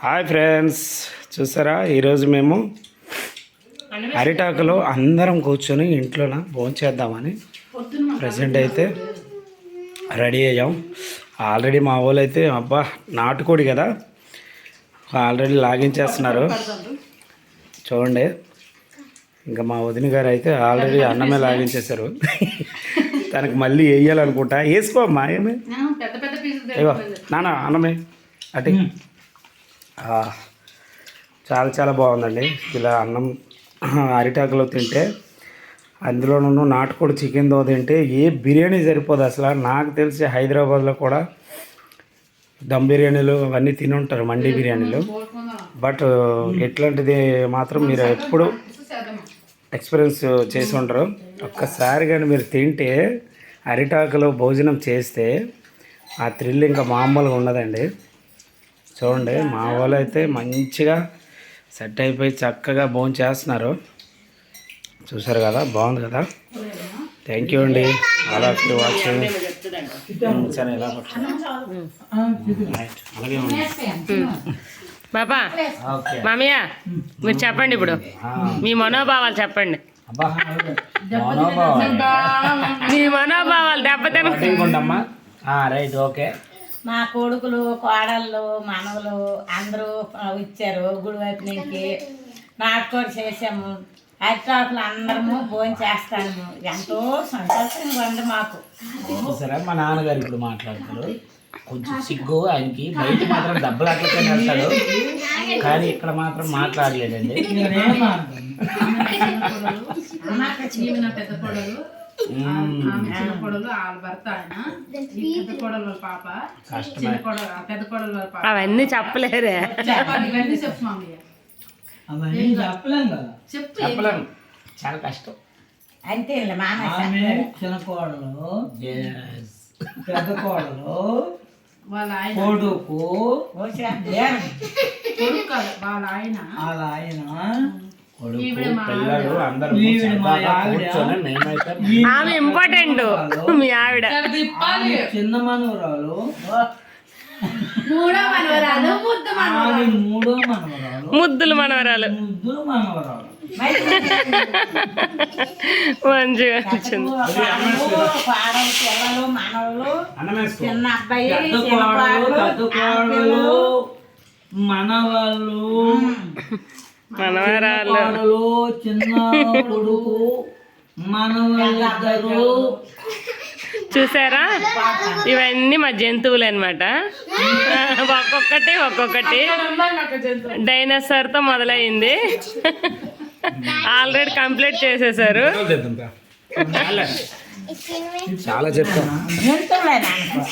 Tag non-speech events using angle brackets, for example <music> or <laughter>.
Hi friends చూసారా? ఈరోజు మేము అరిటాకులో అందరం కూర్చొని ఇంట్లోన భోంచేద్దామని ప్రజెంట్ అయితే రెడీ అయ్యాం. ఆల్రెడీ మా వాళ్ళు అయితే అబ్బా నాటుకోడి కదా. ఆల్రెడీ లాగించేస్తున్నారు. చూడండి ఇంకా మా వదిన గారు అయితే ఆల్రెడీ అన్నమే లాగించేశారు. తనకు మళ్ళీ వేయాలనుకుంటా. వేసుకో అమ్మా ఏమి? పెద్ద పెద్ద పీసులు ఇగో నాన్న అన్నమే అటు. చాలా చాలా బాగుందండి. ఇలా అన్నం <clears throat> అరిటాకులో తింటే అందులోనూ నాటుకోడి చికెన్తో తింటే ఏ బిర్యానీ సరిపోదు అసలు. నాకు తెలిసి హైదరాబాద్లో కూడా దమ్ బిర్యానీలు అవన్నీ తిని ఉంటారు మండి బిర్యానీలు. బట్ ఎట్లాంటిది మాత్రం మీరు ఎప్పుడు ఎక్స్పీరియన్స్ చేసి ఉంటారు ఒక్కసారి కానీ మీరు తింటే అరిటాకులో భోజనం చేస్తే ఆ థ్రిల్ ఇంకా మామూలుగా ఉండదండి. చూడండి మా వాళ్ళు అయితే మంచిగా సెట్ అయిపోయి చక్కగా భోజనం చేస్తున్నారు. చూసారు కదా బాగుంది కదా? థ్యాంక్ యూ అండి. యూ వాచింగ్ సరే ఎలా పట్టుకో. Right. అలాగే ఉంది. బాబా ఓకే. మామయ్య మీరు చెప్పండి ఇప్పుడు. మీ మనోభావాలు చెప్పండి. మీ మనోభావాలు దెబ్బతిన రైట్ ఓకే. మా కొడుకులు కోడళ్ళు మనవలు అందరూ ఇచ్చారు గుడి వైపు నుంచి. నాటుకోడి చేసాము అరిటాకులు అందరము భోజనం చేస్తాము. ఎంతో సంతోషంగా ఉంది మాకు. సరే మా నాన్నగారు ఇప్పుడు మాట్లాడతారు. కొంచెం సిగ్గు ఆయనకి బయట మాత్రం దెబ్బలాట్లతో వెళ్తాడు కానీ ఇక్కడ మాత్రం మాట్లాడలేదండి. పెద్ద ఆమె చిన్న కోడలు వాళ్ళ భర్త ఆయన. ఈ పెద్ద కోడలు పాప. చిన్న కోడలు పెద్ద కోడలు వాళ్ళ పాప. అవన్నీ చెప్పలేరే. చెప్పాలి ఇవన్నీ చెప్పు మామయ్య. అవన్నీ చెప్పలేం కదా. చెప్పు చెప్పలేము చాలా కష్టం. అంతే చిన్న కోడలు. Yes. పెద్ద కోడలు. వాళ్ళ ఆయన. కొడుకు. వాళ్ళ ఆయన. వాళ్ళ ఆయన. ఆమె ఇంపార్టెంట్ మీ ఆవిడ. చిన్న మనవరాలు. మూడో మనవరాలు. ముద్దు మూడో మనవరాలు. ముద్దులు మనవరాలు. ముద్దులు మనవరాలు. మంచిగా వచ్చింది చిన్న అబ్బాయి మనవాళ్ళు. మనవరాలు. చిన్న కొడుకు చూసారా? ఇవన్నీ మా జంతువులు అనమాట ఒక్కొక్కటి ఒక్కొక్కటి. డైనోసార్తో మొదలైంది. ఆల్రెడీ కంప్లీట్ చేసేసారు. చాలా చెప్తాం. జంతువులే నాకు